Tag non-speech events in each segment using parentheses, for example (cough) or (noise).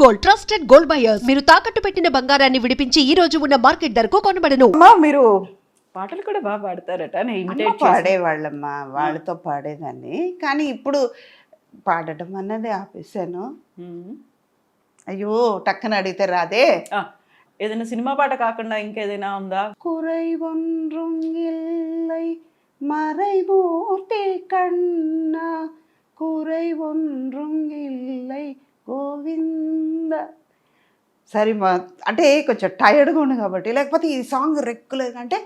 Gold trusted gold buyers మీరు తాకట్టు పెట్టిన బంగారాన్ని విడిపించి ఈ రోజు ఉన్న మార్కెట్ ధరకు కొనబడను అమ్మా మీరు పాటలు కూడా బాగా పాడతారట నేను అమ్మ imitate చేసి- పాడేవాళ్ళమ్మా వాళ్ళతో పాడేదాన్ని కానీ ఇప్పుడు పాడటం అన్నది ఆపేశాను మ్మ్. అయ్యో టక్కన అడిగితే రాదే ఆ, ఏదైనా సినిమా పాట కాకుండా ఇంకేదైనా ఉందా குறை ஒன்றும் இல்லை மறைமூர்த்தி கண்ணா குறை ஒன்றும் இல்லை గోవింద సరే మా అంటే కొంచెం టైర్డ్గా ఉంది కాబట్టి లేకపోతే ఈ సాంగ్ రెగ్యులర్ అంటే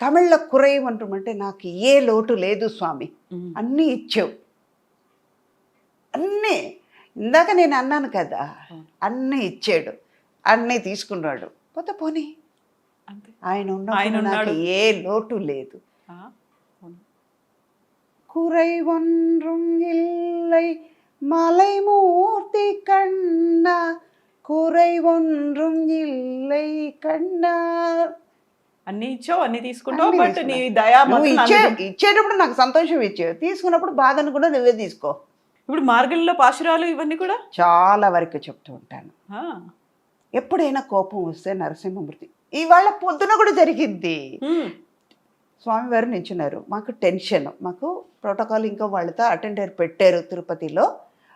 తమిళ్లో కురై అంటే నాకు ఏ లోటు లేదు స్వామి మ్మ్. అన్నీ ఇచ్చావు అన్నీ ఇందాక నేను అన్నాను కదా అన్నీ ఇచ్చాడు అన్నీ తీసుకున్నాడు పోతే పోనీ అంతే ఆయన ఆయన ఉన్నప్పుడు నాకు ఉన్నాడు. ఏ లోటు లేదు ఆ, అవును. குறை ஒன்றும் இல்லை மலைமூர்த்தி கண்ணா குறை ஒன்றும் இல்லை கண்ணா అన్ని ఇచ్చావు అన్ని తీసుకుంటావు అన్నీ బట్ నీ తీసుకున్నా. దయా నువ్వు మాత్రం ఇచ్చే అందుకు- ఇచ్చేటప్పుడు నాకు సంతోషం ఇచ్చావు తీసుకున్నప్పుడు బాధను కూడా నువ్వే తీసుకో ఇప్పుడు మార్గంలో పాశురాలు ఇవన్నీ కూడా చాలా వరకు చెప్తూ ఉంటాను ఆ, ఎప్పుడైనా కోపం వస్తే నరసింహమూర్తి ఇవాళ పొద్దున కూడా జరిగింది మ్మ్. స్వామివారు నించున్నారు మాకు టెన్షన్ మాకు ప్రోటోకాల్ ఇంకో వాళ్ళతో అటెండర్ పెట్టారు తిరుపతిలో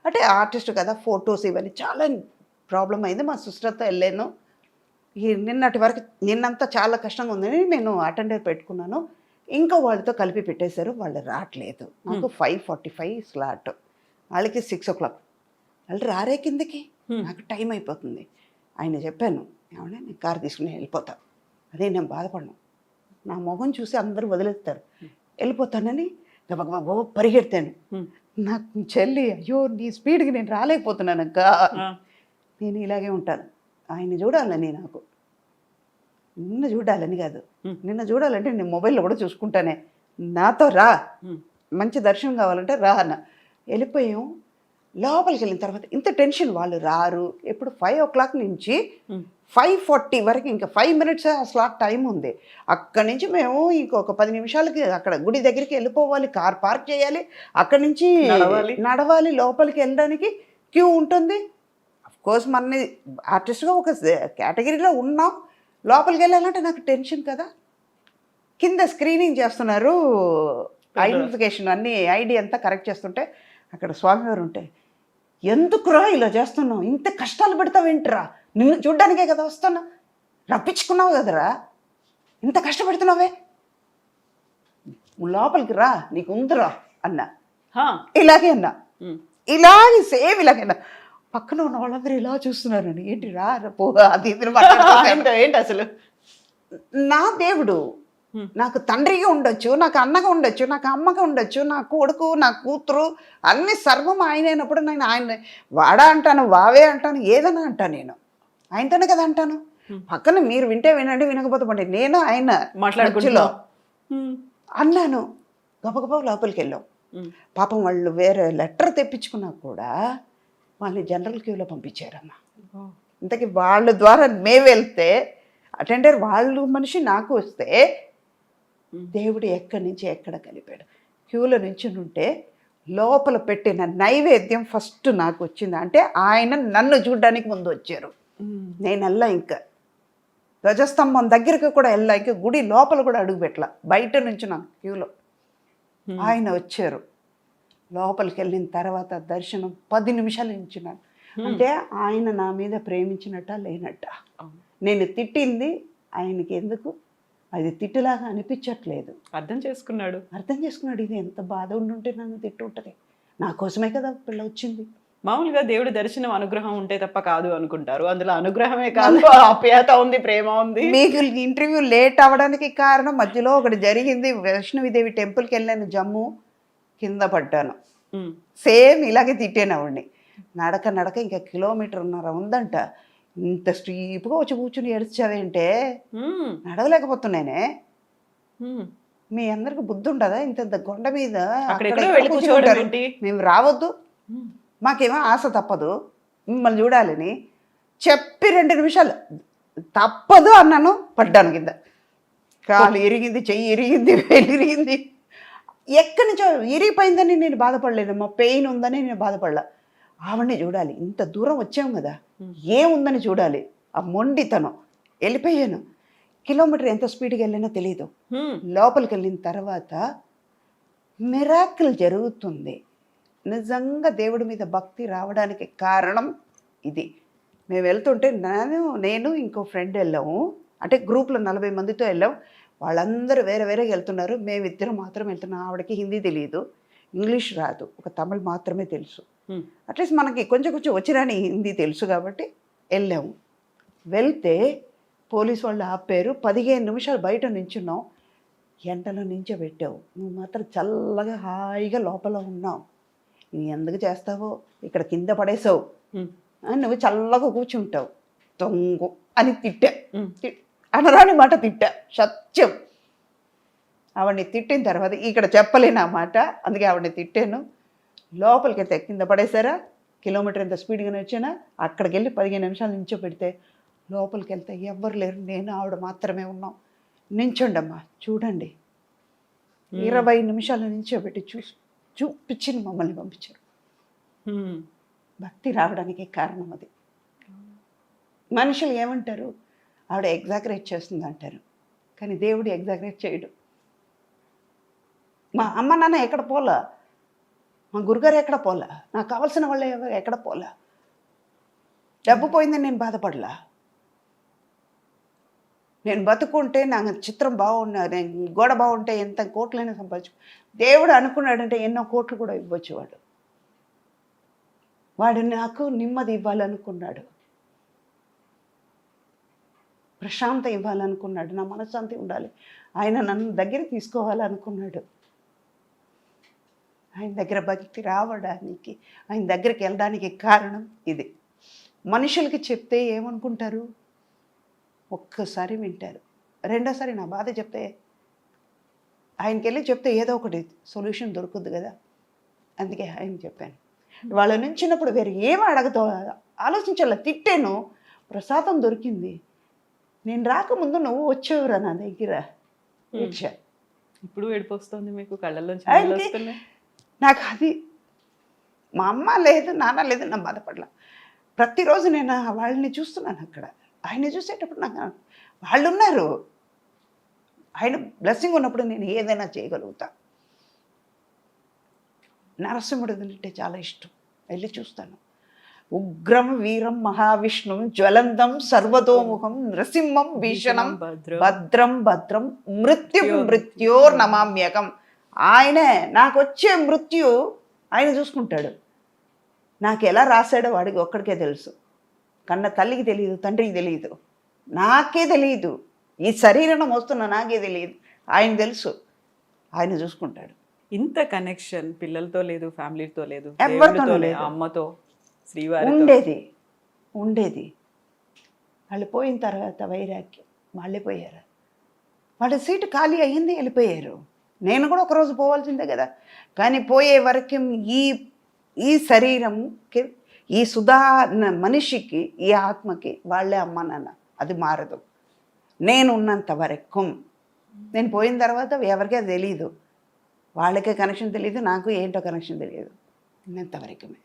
అంటే ఆర్టిస్ట్ కదా ఫొటోస్ ఇవన్నీ చాలా ప్రాబ్లం అయింది. మా సిస్టర్తో వెళ్ళాను. ఈ నిన్నటి వరకు నిన్నంతా చాలా కష్టంగా ఉందని నేను అటెండర్ పెట్టుకున్నాను. ఇంకో వాళ్ళతో కలిపి పెట్టేశారు. వాళ్ళు రావట్లేదు. నాకు ఫైవ్ ఫార్టీ ఫైవ్ స్లాట్. వాళ్ళకి సిక్స్ ఓ క్లాక్. వాళ్ళు రారే కిందకి. నాకు టైం అయిపోతుంది. ఆయన చెప్పాను ఏమన్నా నేను కారు తీసుకుని వెళ్ళిపోతా. అదే నేను బాధపడను. నా మొహం చూసి అందరూ వదిలేస్తారు. వెళ్ళిపోతానని గబగబా పరిగెడతాను. నాకు చెల్లి అయ్యో నీ స్పీడ్కి నేను రాలేకపోతున్నాను అక్క ఆ, నేను ఇలాగే ఉంటాను. ఆయన చూడాలని నాకు. నిన్న చూడాలని కాదు. నిన్న చూడాలంటే నేను మొబైల్లో కూడా చూసుకుంటానే. నాతో రా. మంచి దర్శనం కావాలంటే రా అన్న. వెళ్ళిపోయాం. లోపలికి వెళ్ళిన తర్వాత ఇంత టెన్షన్ వాళ్ళు రారు. ఎప్పుడు ఫైవ్ ఓ క్లాక్ నుంచి. ఫైవ్ ఫార్టీ వరకు ఇంకా ఫైవ్ మినిట్స్ అసలు టైం ఉంది. అక్కడి నుంచి మేము ఇంకొక పది నిమిషాలకి అక్కడ గుడి దగ్గరికి వెళ్ళిపోవాలి. కార్ పార్క్ చేయాలి. అక్కడి నుంచి నడవాలి. నడవాలి. లోపలికి వెళ్ళడానికి క్యూ ఉంటుంది. కోర్స్ మన ఆర్టిస్ట్గా ఒక కేటగిరీలో ఉన్నాం. లోపలికి వెళ్ళాలంటే నాకు టెన్షన్ కదా. కింద స్క్రీనింగ్ చేస్తున్నారు. ఐడెంటిఫికేషన్ అన్ని ఐడి అంతా కరెక్ట్ చేస్తుంటే అక్కడ స్వామివారు ఉంటే ఎందుకురా ఇలా చేస్తున్నావు? ఇంత కష్టాలు పెడతావేంటిరా నిన్ను చూడ్డానికే కదా వస్తున్నా. రప్పించుకున్నావు కదరా? ఇంత కష్టపెడుతున్నావే? లోపలికి రా నీకు ఉందిరా అన్న. ఇలాగే అన్నా. ఇలాగే సేమ్ ఇలాగే అన్నా. పక్కన ఉన్న వాళ్ళందరూ ఇలా చూస్తున్నారు ఏంటి రా? పో అది. (laughs) ఏంటో అసలు? నా దేవుడు. నాకు తండ్రిగా ఉండొచ్చు నాకు అన్నగా ఉండొచ్చు నాకు అమ్మగా ఉండొచ్చు నా కొడుకు నా కూతురు అన్ని సర్వం ఆయన అయినప్పుడు నేను ఆయన వాడా అంటాను వావే అంటాను ఏదైనా అంటాను నేను ఆయనతోనే కదా అంటాను. పక్కన మీరు వింటే వినండి వినకపోతే పండి నేను ఆయన మ్మ్. అన్నాను గబగబా లోపలికి వెళ్ళాం. పాపం వాళ్ళు వేరే లెటర్ తెప్పించుకున్నా కూడా వాళ్ళని జనరల్ క్యూలో పంపించారమ్మా. ఇంతకీ వాళ్ళ ద్వారా మేము వెళ్తే అటెండర్ వాళ్ళు మనిషి నాకు వస్తే. దేవుడు ఎక్కడి నుంచి ఎక్కడ కలిపాడు? క్యూలో నుంచి ఉంటే లోపల పెట్టిన నైవేద్యం ఫస్ట్ నాకు వచ్చింది. అంటే ఆయన నన్ను చూడడానికి ముందు వచ్చారు. నేను వెళ్ళా ఇంకా. ధ్వజస్తంభం దగ్గరికి కూడా వెళ్ళా. ఇంకా గుడి లోపల కూడా అడుగు పెట్టలా. బయట నుంచి నాకు క్యూలో. ఆయన వచ్చారు. లోపలికి వెళ్ళిన తర్వాత దర్శనం పది నిమిషాలు నించున్నాను. అంటే ఆయన నా మీద ప్రేమించినట్ట లేనట్ట. నేను తిట్టింది ఆయనకి ఎందుకు? అది తిట్టులాగా అనిపించట్లేదు. అర్థం చేసుకున్నాడు. అర్థం చేసుకున్నాడు. ఇది ఎంత బాధ ఉండుంటే నన్ను తిట్టుంటది. నా కోసమే కదా పిల్ల వచ్చింది. మామూలుగా దేవుడి దర్శనం అనుగ్రహం ఉంటే తప్ప కాదు అనుకుంటారు. అందులో అనుగ్రహమే కాదు ఆప్యాయత ఉంది ప్రేమ ఉంది. మీకు ఇంటర్వ్యూ లేట్ అవ్వడానికి కారణం మధ్యలో ఒకటి జరిగింది. వైష్ణవిదేవి టెంపుల్కి వెళ్ళాను జమ్ము కింద పడ్డాను. సేమ్ ఇలాగే తిట్టాను ఆవిడ్ని. నడక నడక ఇంకా కిలోమీటర్ ఉన్నర ఉందంట. ఇంత స్టీప్గా వచ్చి కూర్చుని ఏడ్చావేంటే. నడవలేకపోతున్నానే. మీ అందరికి బుద్ధి ఉండదా ఇంత కొండ మీద? మేము రావద్దు. మాకేమో ఆశ తప్పదు. మిమ్మల్ని చూడాలని చెప్పి రెండు నిమిషాలు. తప్పదు అన్నాను. పడ్డాను కింద. కాలు ఇరిగింది చెయ్యి ఇరిగింది వేలు ఇరిగింది. ఎక్కడి నుంచో ఇరిగిపోయిందని నేను బాధపడలేదమ్మా పెయిన్ ఉందని నేను బాధపడలా. ఆవిడని చూడాలి. ఇంత దూరం వచ్చాం కదా. ఏముందని చూడాలి. ఆ మొండితనం. వెళ్ళిపోయాను. కిలోమీటర్ ఎంత స్పీడ్గా వెళ్ళినా తెలియదు. లోపలికి వెళ్ళిన తర్వాత మిరాకిల్ జరుగుతుంది. నిజంగా దేవుడి మీద భక్తి రావడానికి కారణం ఇది. మేము వెళ్తుంటే నేను నేను ఇంకో ఫ్రెండ్ వెళ్ళాము. అంటే గ్రూప్లో నలభై మందితో వెళ్ళాం. వాళ్ళందరూ వేరే వేరే వెళ్తున్నారు. మేము ఇద్దరం మాత్రం వెళ్తున్నాం. ఆవిడకి హిందీ తెలియదు ఇంగ్లీష్ రాదు. ఒక తమిళ్ మాత్రమే తెలుసు. అట్లీస్ట్ మనకి కొంచెం కొంచెం వచ్చిరాని హిందీ తెలుసు కాబట్టి వెళ్ళాము. వెళ్తే పోలీస్ వాళ్ళు ఆపారు. పదిహేను నిమిషాలు బయట నించున్నాం. ఎండలో నించోబెట్టావు. నువ్వు మాత్రం చల్లగా హాయిగా లోపల ఉన్నావు. నువ్వు ఎందుకు చేస్తావో? ఇక్కడ కింద పడేసావు. అని నువ్వు చల్లగా కూర్చుంటావు. తొంగు అని తిట్టా. అనరాని మాట తిట్టా. సత్యం. ఆవిడని తిట్టిన తర్వాత ఇక్కడ చెప్పలేను ఆ మాట. అందుకే ఆవిడని తిట్టాను. లోపలికి వెళ్తే కింద పడేసారా కిలోమీటర్ ఎంత స్పీడ్గానే వచ్చినా? అక్కడికి వెళ్ళి పదిహేను నిమిషాలు నించో పెడితే లోపలికి వెళ్తే ఎవ్వరు లేరు. నేను ఆవిడ మాత్రమే ఉన్నాం. నించోండమ్మా చూడండి. ఇరవై నిమిషాల నించోబెట్టి చూ చూపించి మమ్మల్ని పంపించారు. భక్తి రావడానికి కారణం అది. మనుషులు ఏమంటారు? ఆవిడ ఎగ్జాగరేట్ చేస్తుంది అంటారు కానీ దేవుడు ఎగ్జాగరేట్ చేయడు. మా అమ్మ నాన్న ఎక్కడ పోలా? మా గురుగారు ఎక్కడ పోలా? నాకు కావాల్సిన వాళ్ళు ఎక్కడ పోలా? డబ్బు పోయిందని నేను బాధపడలా? నేను బతుకుంటే నాకు చిత్రం బాగున్నా నేను గోడ బాగుంటే ఎంత కోట్లైనా సంపాదించు. దేవుడు అనుకున్నాడంటే ఎన్నో కోట్లు కూడా ఇవ్వచ్చు వాడు. వాడు నాకు నెమ్మది ఇవ్వాలనుకున్నాడు. ప్రశాంత ఇవ్వాలనుకున్నాడు. నా మనశ్శాంతి ఉండాలి. ఆయన నన్ను దగ్గర తీసుకోవాలనుకున్నాడు. ఆయన దగ్గర భక్తి రావడానికి ఆయన దగ్గరికి వెళ్ళడానికి కారణం ఇది. మనుషులకి చెప్తే ఏమనుకుంటారు? ఒక్కసారి వింటారు. రెండోసారి నా బాధ చెప్తే ఆయనకి వెళ్ళి చెప్తే ఏదో ఒకటి సొల్యూషన్ దొరుకుద్ది కదా. అందుకే ఆయన చెప్పాను. వాళ్ళ నుంచినప్పుడు వేరే ఏం అడగతో ఆలోచించాల? తిట్టాను ప్రసాదం దొరికింది. నేను రాకముందు నువ్వు వచ్చేవరా నా దగ్గర. ఇప్పుడు ఏడిపోస్తుంది మీకు? కళ్ళల్లోంచి వస్తున్నాయి. నాకు అది మా అమ్మ లేదు నాన్న లేదు నా బాధపడలా. ప్రతిరోజు నేను వాళ్ళని చూస్తున్నాను అక్కడ. ఆయన చూసేటప్పుడు నాకు వాళ్ళు ఉన్నారు. ఆయన బ్లెస్సింగ్ ఉన్నప్పుడు నేను ఏదైనా చేయగలుగుతా. నరసింహుడు అంటే చాలా ఇష్టం. వెళ్ళి చూస్తాను. ఉగ్రం వీరం మహావిష్ణుం జ్వలంతం సర్వతోముఖం నృసింహం భీషణం భద్రం. భద్రం భద్రం మృత్యుం మృత్యోర్ నమామ్యకం. ఆయనే నాకు వచ్చే మృత్యు ఆయన చూసుకుంటాడు. నాకు ఎలా రాశాడో వాడికి ఒక్కడికే తెలుసు. కన్న తల్లికి తెలియదు తండ్రికి తెలియదు. నాకే తెలియదు. ఈ శరీరం వస్తున్న నాకే తెలియదు. ఆయన తెలుసు. ఆయన చూసుకుంటాడు. ఇంత కనెక్షన్ పిల్లలతో లేదు ఫ్యామిలీతో లేదు దేవుడితో లేదు. అమ్మతో శ్రీవారితో. ఉండేది ఉండేది. వాళ్ళు పోయిన తర్వాత వైరాగ్యం వాళ్ళే పోయారు. వాళ్ళ సీటు ఖాళీ అయ్యింది వెళ్ళిపోయారు. నేను కూడా ఒకరోజు పోవాల్సిందే కదా. కానీ పోయే వరకు ఈ ఈ శరీరంకి ఈ సుధా మనిషికి ఈ ఆత్మకి వాళ్ళే అమ్మ నాన్న అది మారదు. నేను ఉన్నంత వరకు. నేను పోయిన తర్వాత ఎవరికీ అది తెలియదు వాళ్ళకే కనెక్షన్ తెలియదు నాకు ఏంటో కనెక్షన్ తెలియదు ఉన్నంతవరకుమే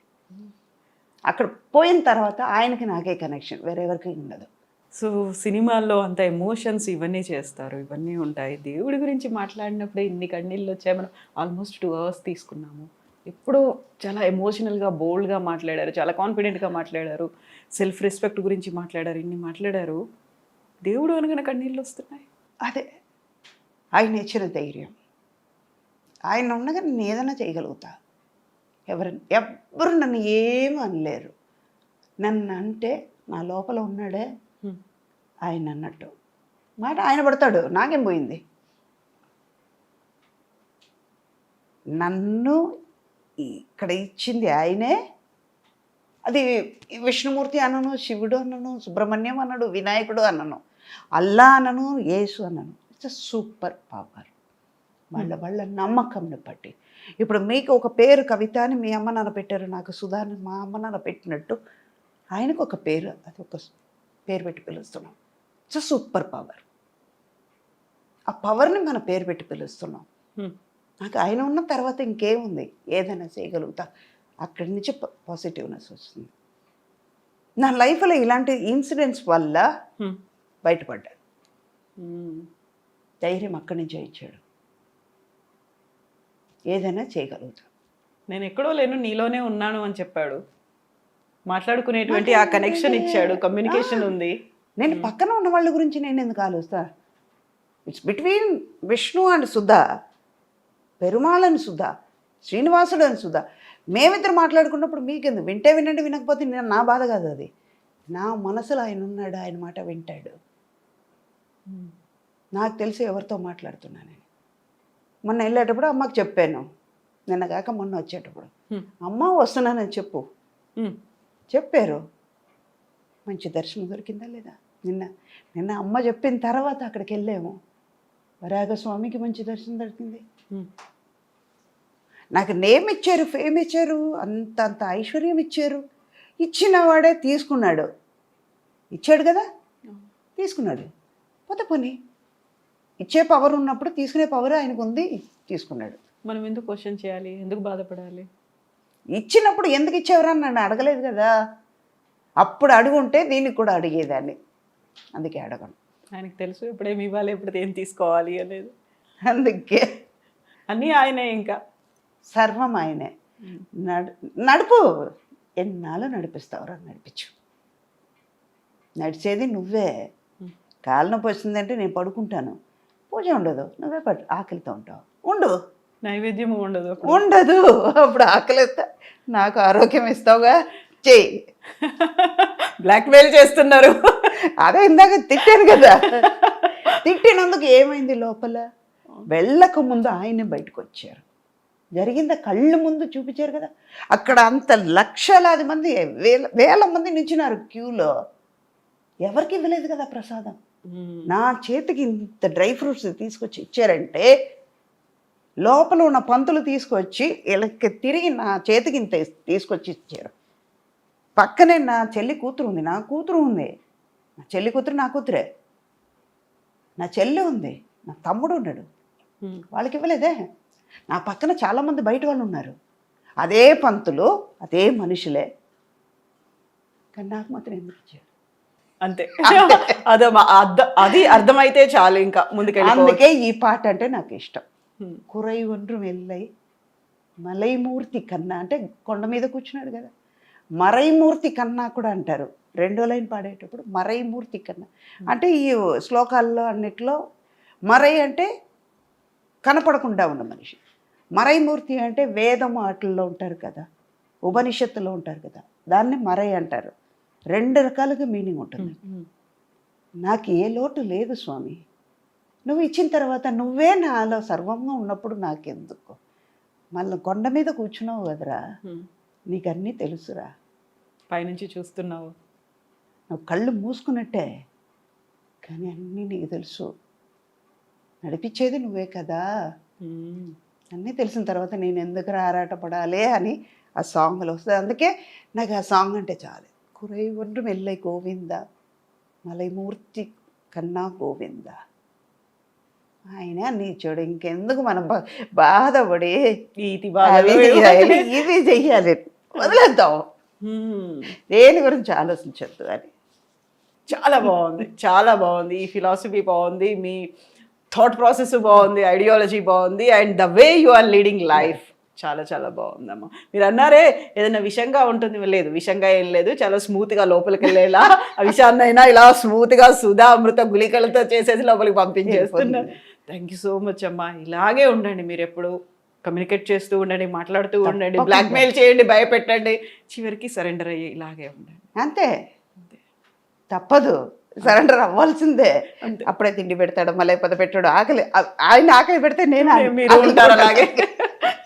అక్కడ పోయిన తర్వాత ఆయనకి నాకే కనెక్షన్ వేరెవరికి ఉండదు. సో సినిమాల్లో అంత ఎమోషన్స్ ఇవన్నీ చేస్తారు ఇవన్నీ ఉంటాయి. దేవుడి గురించి మాట్లాడినప్పుడే ఇన్ని కన్నీళ్ళు వచ్చాయి. మనం ఆల్మోస్ట్ టూ అవర్స్ తీసుకున్నాము. ఎప్పుడూ చాలా ఎమోషనల్గా బోల్డ్గా మాట్లాడారు చాలా కాన్ఫిడెంట్గా మాట్లాడారు సెల్ఫ్ రెస్పెక్ట్ గురించి మాట్లాడారు ఇన్ని మాట్లాడారు. దేవుడు అనగానే కన్నీళ్ళు వస్తున్నాయి. అదే ఆయన ఇచ్చిన ధైర్యం. ఆయన ఉండగా నేను ఏదైనా చేయగలుగుతా. ఎవరు ఎవ్వరు నన్ను ఏమనలేరు. అనలేరు నన్ను అంటే నా లోపల ఉన్నాడే ఆయన అన్నట్టు మాట ఆయన పడతాడు నాకేం పోయింది? నన్ను ఇక్కడ ఇచ్చింది ఆయనే. అది విష్ణుమూర్తి అనను శివుడు అనను సుబ్రహ్మణ్యం అన్నాడు వినాయకుడు అనను అల్లా అనను యేసు అనను ఇట్స్ సూపర్ పవర్ వాళ్ళ వాళ్ళ నమ్మకంని బట్టి. ఇప్పుడు మీకు ఒక పేరు కవిత అని మీ అమ్మ నాన్న పెట్టారు నాకు సుధాని మా అమ్మ నాన్న పెట్టినట్టు ఆయనకు ఒక పేరు అది ఒక పేరు పెట్టి పిలుస్తున్నాం. ఇట్స్ సూపర్ పవర్ ఆ పవర్ని మన పేరు పెట్టి పిలుస్తున్నాం. హ్మ్. నాకు ఆయన ఉన్న తర్వాత ఇంకేముంది? ఏదైనా చేయగలుగుతా. అక్కడి నుంచి పాజిటివ్నెస్ వస్తుంది. నా లైఫ్లో ఇలాంటి ఇన్సిడెంట్స్ వల్ల హ్మ్. బయటపడ్డా. హ్మ్. ధైర్యం అక్కడి నుంచే ఇచ్చాడు. ఏదైనా చేయగలుగుతా. నేను ఎక్కడో లేను నీలోనే ఉన్నాను అని చెప్పాడు. మాట్లాడుకునేటువంటి ఆ కనెక్షన్ ఇచ్చాడు. కమ్యూనికేషన్ ఉంది. నేను పక్కన ఉన్న వాళ్ళ గురించి నేను ఎందుకు ఆలోస్తా it's between Vishnu and Sudha Perumal అని సుధా శ్రీనివాసుడు అని సుధా మేమిద్దరు మాట్లాడుకున్నప్పుడు మీకెందుకు? వింటే వినండి వినకపోతే నేను నా బాధ కాదు అది. నా మనసులో ఆయన ఉన్నాడు ఆయన మాట వింటాడు. నాకు తెలిసి ఎవరితో మాట్లాడుతున్నానని మొన్న వెళ్ళేటప్పుడు అమ్మకి చెప్పాను. నిన్న కాక మొన్న వచ్చేటప్పుడు. హ్మ్. అమ్మ వస్తున్నానని చెప్పు. చెప్పారు. మంచి దర్శనం దొరికిందా లేదా? నిన్న నిన్న అమ్మ చెప్పిన తర్వాత అక్కడికి వెళ్ళాము. వరాగ స్వామికి మంచి దర్శనం దొరికింది. నాకు నేమ్ ఇచ్చారు ఫేమ్ ఇచ్చారు అంత అంత ఐశ్వర్యం ఇచ్చారు. ఇచ్చిన వాడే తీసుకున్నాడు. ఇచ్చాడు కదా? తీసుకున్నాడు. పోతే పోనీ. ఇచ్చే పవర్ ఉన్నప్పుడు తీసుకునే పవర్ ఆయనకు ఉంది తీసుకున్నాడు. మనం ఎందుకు క్వశ్చన్ చేయాలి? ఎందుకు బాధపడాలి? ఇచ్చినప్పుడు ఎందుకు ఇచ్చేవరా నన్ను అడగలేదు కదా? అప్పుడు అడుగుంటే దీనికి కూడా అడిగేదాన్ని. అందుకే అడగను. ఆయనకు తెలుసు ఎప్పుడేమి ఇవ్వాలి ఎప్పుడు ఏం తీసుకోవాలి అనేది. అందుకే. అన్నీ ఆయనే ఇంకా. సర్వం ఆయనే. నడు నడుపు. ఎన్నాళ్ళు నడిపిస్తావురా నడిపించు. నడిచేది నువ్వే. కాలు నొప్పి వచ్చిందంటే నేను పడుకుంటాను. పూజ ఉండదు నువ్వే పట్టు ఆకలితో ఉంటావు. ఉండు. నైవేద్యం ఉండదు. ఉండదు. అప్పుడు ఆకలిస్తా నాకు ఆరోగ్యం ఇస్తావుగా. చెయ్యి బ్లాక్మెయిల్ చేస్తున్నారు. అదే ఇందాక తిట్టాను కదా. తిట్టినందుకు ఏమైంది లోపల? వెళ్ళక ముందు ఆయనే బయటకు వచ్చారు జరిగింద కళ్ళు ముందు చూపించారు కదా. అక్కడ అంత లక్షలాది మంది వేల వేల మంది నించున్నారు క్యూలో. ఎవరికి ఇవ్వలేదు కదా ప్రసాదం. నా చేతికి ఇంత డ్రై ఫ్రూట్స్ తీసుకొచ్చి ఇచ్చారంటే లోపల ఉన్న పంతులు తీసుకొచ్చి వీళ్ళకి తిరిగి నా చేతికి ఇంత తీసుకొచ్చి ఇచ్చారు. పక్కనే నా చెల్లి కూతురు ఉంది నా కూతురు ఉంది. నా చెల్లి కూతురు నా కూతురే. నా చెల్లి ఉంది నా తమ్ముడు ఉన్నాడు. వాళ్ళకి ఇవ్వలేదే. నా పక్కన చాలామంది బయట వాళ్ళు ఉన్నారు. అదే పంతులు అదే మనుషులే. కానీ నాకు మాత్రం ఎందుకు ఇచ్చారు? అంతే. అదే మా- అర్థ- అది అర్థమైతే చాలు ఇంకా ముందుకెళ్ళి అందుకే ఈ పాట అంటే నాకు ఇష్టం. కురై ఒండ్రు వెళ్ళై మలైమూర్తి కన్నా అంటే కొండ మీద కూర్చున్నాడు కదా. మరైమూర్తి కన్నా కూడా అంటారు. రెండో లైన్ పాడేటప్పుడు మరైమూర్తి కన్నా. అంటే ఈ శ్లోకాల్లో అన్నిట్లో మరై అంటే కనపడకుండా ఉన్న మనిషి. మరైమూర్తి అంటే వేదం వాటిల్లో ఉంటారు కదా. ఉపనిషత్తులో ఉంటారు కదా. దాన్ని మరై అంటారు. రెండు రకాలుగా మీనింగ్ ఉంటుంది. నాకు ఏ లోటు లేదు స్వామి. నువ్వు ఇచ్చిన తర్వాత నువ్వే నాలో సర్వంగా ఉన్నప్పుడు నాకెందుకు? మళ్ళీ కొండ మీద కూర్చున్నావు కదరా. నీకు అన్నీ తెలుసురా. పైనుంచి చూస్తున్నావు. నువ్వు కళ్ళు మూసుకున్నట్టే కానీ అన్నీ నీకు తెలుసు. నడిపించేది నువ్వే కదా. అన్నీ తెలిసిన తర్వాత నేను ఎందుకు ఆరాటపడాలి అని ఆ సాంగ్లో వస్తుంది. అందుకే నాకు ఆ సాంగ్ అంటే చాలు. కురై ఒండ్రు మెల్లై గోవింద మలైమూర్తి కన్నా గోవింద. ఆయన నీచోడు ఇంకెందుకు మనం బాధపడి బాధలు చెయ్యాలి. వదిలేద్దాం. దేని గురించి ఆలోచించద్దు అని. చాలా బాగుంది చాలా బాగుంది. ఈ ఫిలాసఫీ బాగుంది మీ థాట్ ప్రాసెస్ బాగుంది ఐడియాలజీ బాగుంది and the way you are leading life చాలా చాలా బాగుందమ్మా. మీరు అన్నారే ఏదైనా విషంగా ఉంటుంది లేదు. విషంగా ఏం లేదు. చాలా స్మూత్గా లోపలికి వెళ్ళేలా ఆ విషాన్నైనా ఇలా స్మూత్గా సుధా అమృత గుళికలతో చేసేసి లోపలికి పంపించేస్తున్నారు థ్యాంక్ యూ సో మచ్ అమ్మా. ఇలాగే ఉండండి మీరు ఎప్పుడు. కమ్యూనికేట్ చేస్తూ ఉండండి మాట్లాడుతూ ఉండండి. బ్లాక్మెయిల్ చేయండి భయపెట్టండి. చివరికి సరెండర్ అయ్యి ఇలాగే ఉండండి. అంతే. తప్పదు. సరెండర్ అవ్వాల్సిందే. అప్పుడే తిండి పెడతాడు మళ్ళీ పద పెట్టాడు. ఆకలి ఆయన ఆకలి పెడితే నేను మీరు ఉంటారు అలాగే. (laughs)